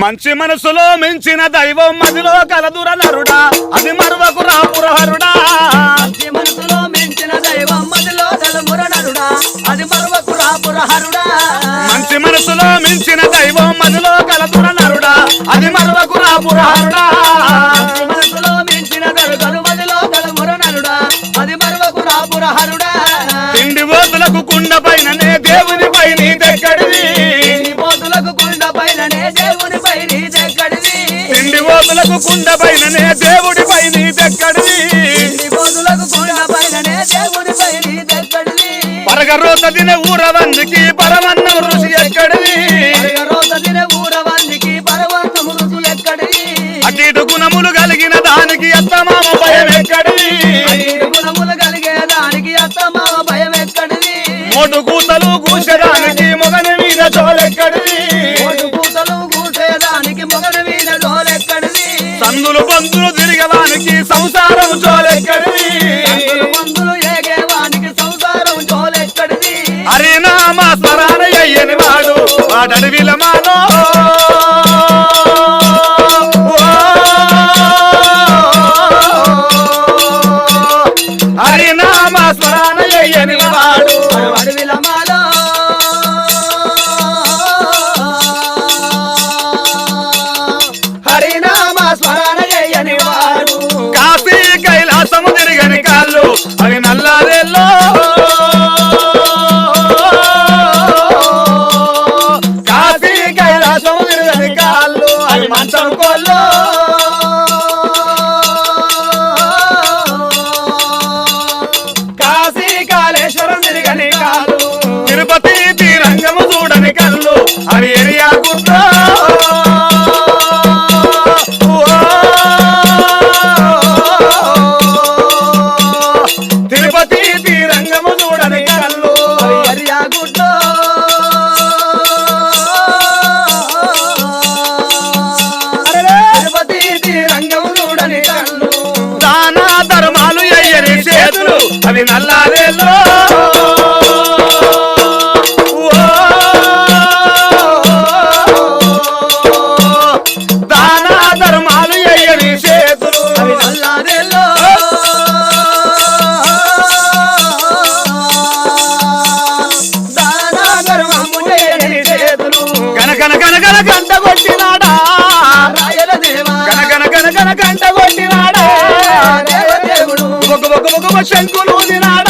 మంచి మనసులో మించిన దైవం మదిలో కలదుర నరుడా. అది మరువకు రాపురహరుడా మంచి మనసులో మించిన దైవం మదిలో నలుముర నరుడా. అది మరువకు రాపురహరుడా మంచి మనసులో మించిన దైవం మదిలో కలదుర నరుడా. అది మరువకు రాపురహరుడా మనసులో మించిన దొరకలు మదిలో నలుముర నరుడా. అది మరువకు రాపురహరుడా తిండి కుండ పైననే దేవుని ఓతులకు కుండ పైననే దేవుడి పైన ఈ పోతులకు కుండ పైననే పై ఊరవందికి పరమన్న ఋషి ఎక్కడిది. రోజు దిన ఊరవందికి పరవన్నము రుచులు ఎక్కడిది. అటు ఇటు గుణములు కలిగిన దానికి అత్తమామ భయం ఎక్కడిది. ఐదు గుణములు కలిగే దానికి అత్తమామ భయం ఎక్కడిది. మోటు కూతలు కూసడానికి మొగని మీద చోలెక్కడిది. సందులు బంధులు తిరిగడానికి సంసారం మందులు ఏగేవానికి డోలెక్కడిది హరినామ స్మరణ అయ్యని వాడు వాడడవిల మానో మంచం కోళ్ళు కాశీ కాళేశ్వరం తిరిగని కాదు తిరుపతి తీరంగము చూడని కళ్ళు. అవి ఎరియా అవి నల్లారేలో దాన ధర్మాలు అయ్యని చేతులు. అవి నల్లారెల్లో దానా ధర్మము చేయని చేతులు. గనగన గనగన గంట కొట్టినాడా? రాయల దేవా. గనగన గనగన గంట దేవదేవుడు gogo gogo xango no nina